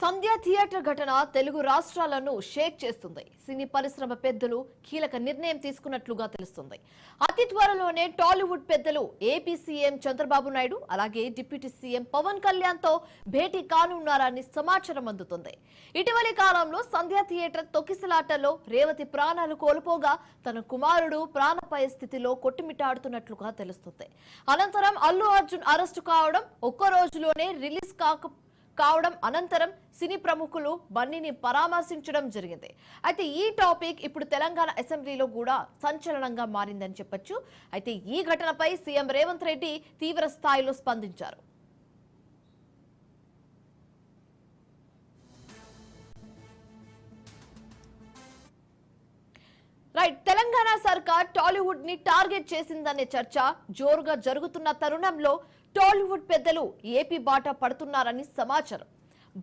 సంధ్య theatre ఘటన తెలుగు రాష్ట్రాలను షేక్ చేస్తుంది. సినీ పరిశ్రమ పెద్దలు కీలక నిర్ణయం తీసుకున్నట్లుగా తెలుస్తుంది. అతి త్వరలోనే టాలీవుడ్ పెద్దలు ఏపీ సీఎం చంద్రబాబు నాయుడు అలాగే డిప్యూటీ సీఎం పవన్ కళ్యాణ్తో భేటీ కానున్నారని సమాచారం అందుతుంది. ఇటీవలి కాలంలో సంధ్య థియేటర్ తొక్కిసలాటలో రేవతి ప్రాణాలు కోల్పోగా తన కుమారుడు ప్రాణపాయ స్థితిలో కొట్టుమిట్టాడుతున్నట్లుగా తెలుస్తుంది. అనంతరం అల్లు అర్జున్ అరెస్టు కావడం ఒక్క రోజులోనే రిలీజ్ కాక కావడం అనంతరం సినీ ప్రముఖులు బన్నీని పరామర్శించడం జరిగింది. అయితే ఈ టాపిక్ ఇప్పుడు తెలంగాణ అసెంబ్లీలో కూడా సంచలనంగా మారిందని చెప్పొచ్చు. అయితే ఈ ఘటనపై సీఎం రేవంత్ రెడ్డి తీవ్ర స్థాయిలో స్పందించారు. తెలంగాణ సర్కార్ టాలీవుడ్ని టార్గెట్ చేసిందనే చర్చ జోరుగా జరుగుతున్న తరుణంలో టాలీవుడ్ పెద్దలు ఏపీ బాట పడుతున్నారని సమాచారం.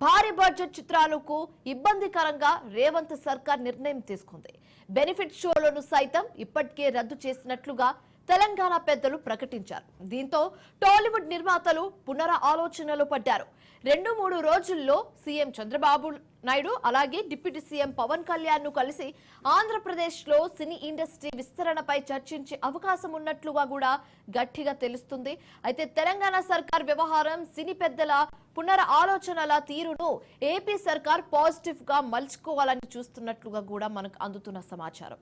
భారీ బడ్జెట్ చిత్రాలకు ఇబ్బందికరంగా రేవంత్ సర్కార్ నిర్ణయం తీసుకుంది. బెనిఫిట్ షోలను సైతం ఇప్పటికే రద్దు చేసినట్లుగా తెలంగాణ పెద్దలు ప్రకటించారు. దీంతో టాలీవుడ్ నిర్మాతలు పునర ఆలోచనలు పడ్డారు. రెండు మూడు రోజుల్లో సీఎం చంద్రబాబు నాయుడు అలాగే డిప్యూటీ సీఎం పవన్ కళ్యాణ్ను కలిసి ఆంధ్రప్రదేశ్లో సినీ ఇండస్ట్రీ విస్తరణపై చర్చించే అవకాశం ఉన్నట్లుగా కూడా గట్టిగా తెలుస్తుంది. అయితే తెలంగాణ సర్కార్ వ్యవహారం సినీ పెద్దల పునర ఆలోచనల తీరును ఏపీ సర్కార్ పాజిటివ్గా మలుచుకోవాలని చూస్తున్నట్లుగా కూడా మనకు అందుతున్న సమాచారం.